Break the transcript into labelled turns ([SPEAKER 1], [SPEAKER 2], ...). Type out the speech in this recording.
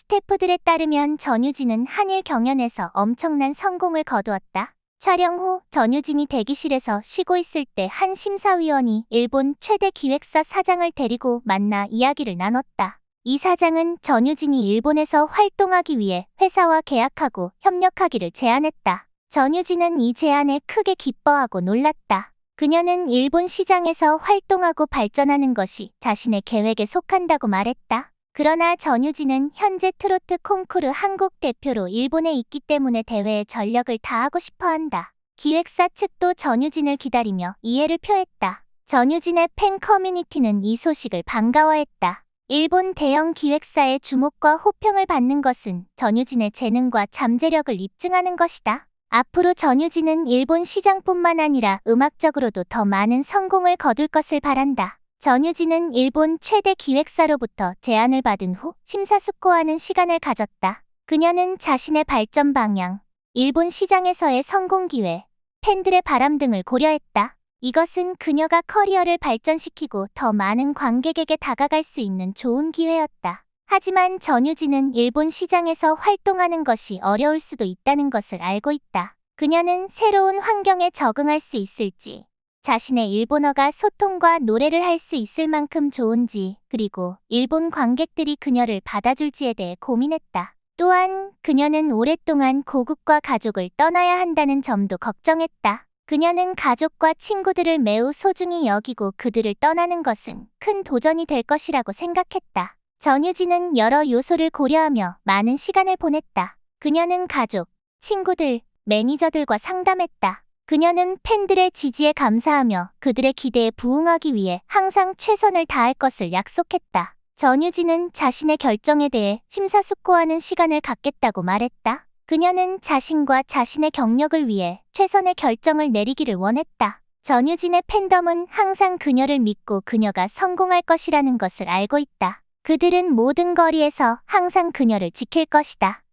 [SPEAKER 1] 스태프들에 따르면 전유진은 한일 경연에서 엄청난 성공을 거두었다. 촬영 후 전유진이 대기실에서 쉬고 있을 때 한 심사위원이 일본 최대 기획사 사장을 데리고 만나 이야기를 나눴다. 이 사장은 전유진이 일본에서 활동하기 위해 회사와 계약하고 협력하기를 제안했다. 전유진은 이 제안에 크게 기뻐하고 놀랐다. 그녀는 일본 시장에서 활동하고 발전하는 것이 자신의 계획에 속한다고 말했다. 그러나 전유진은 현재 트로트 콩쿠르 한국 대표로 일본에 있기 때문에 대회에 전력을 다하고 싶어 한다. 기획사 측도 전유진을 기다리며 이해를 표했다. 전유진의 팬 커뮤니티는 이 소식을 반가워했다. 일본 대형 기획사의 주목과 호평을 받는 것은 전유진의 재능과 잠재력을 입증하는 것이다. 앞으로 전유진은 일본 시장뿐만 아니라 음악적으로도 더 많은 성공을 거둘 것을 바란다. 전유진은 일본 최대 기획사로부터 제안을 받은 후 심사숙고하는 시간을 가졌다. 그녀는 자신의 발전 방향, 일본 시장에서의 성공 기회, 팬들의 바람 등을 고려했다. 이것은 그녀가 커리어를 발전시키고 더 많은 관객에게 다가갈 수 있는 좋은 기회였다. 하지만 전유진은 일본 시장에서 활동하는 것이 어려울 수도 있다는 것을 알고 있다. 그녀는 새로운 환경에 적응할 수 있을지, 자신의 일본어가 소통과 노래를 할 수 있을 만큼 좋은지, 그리고 일본 관객들이 그녀를 받아줄지에 대해 고민했다. 또한 그녀는 오랫동안 고국과 가족을 떠나야 한다는 점도 걱정했다. 그녀는 가족과 친구들을 매우 소중히 여기고 그들을 떠나는 것은 큰 도전이 될 것이라고 생각했다. 전유진은 여러 요소를 고려하며 많은 시간을 보냈다. 그녀는 가족, 친구들, 매니저들과 상담했다. 그녀는 팬들의 지지에 감사하며 그들의 기대에 부응하기 위해 항상 최선을 다할 것을 약속했다. 전유진은 자신의 결정에 대해 심사숙고하는 시간을 갖겠다고 말했다. 그녀는 자신과 자신의 경력을 위해 최선의 결정을 내리기를 원했다. 전유진의 팬덤은 항상 그녀를 믿고 그녀가 성공할 것이라는 것을 알고 있다. 그들은 모든 거리에서 항상 그녀를 지킬 것이다.